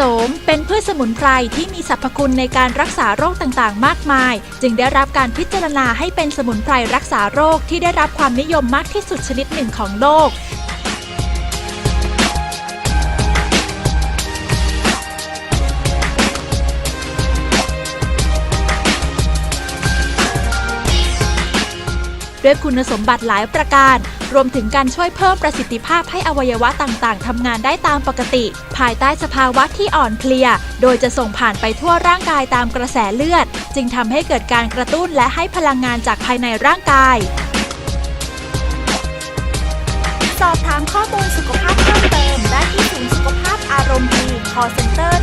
สม เป็นพืชสมุนไพรที่มีสรรพคุณในการรักษาโรคต่างๆ มากมาย จึงได้รับการพิจารณาให้เป็นสมุนไพรรักษาโรคที่ได้รับความนิยมมากที่สุดชนิดหนึ่งของโลกด้วยคุณสมบัติหลายประการ รวมถึงการช่วยเพิ่มประสิทธิภาพให้อวัยวะต่างๆทำงานได้ตามปกติ ภายใต้สภาวะที่อ่อนเพลีย โดยจะส่งผ่านไปทั่วร่างกายตามกระแสเลือด จึงทำให้เกิดการกระตุ้นและให้พลังงานจากภายในร่างกาย สอบถามข้อมูลสุขภาพเพิ่มเติมได้ที่ศูนย์สุขภาพอารมณ์ดี call center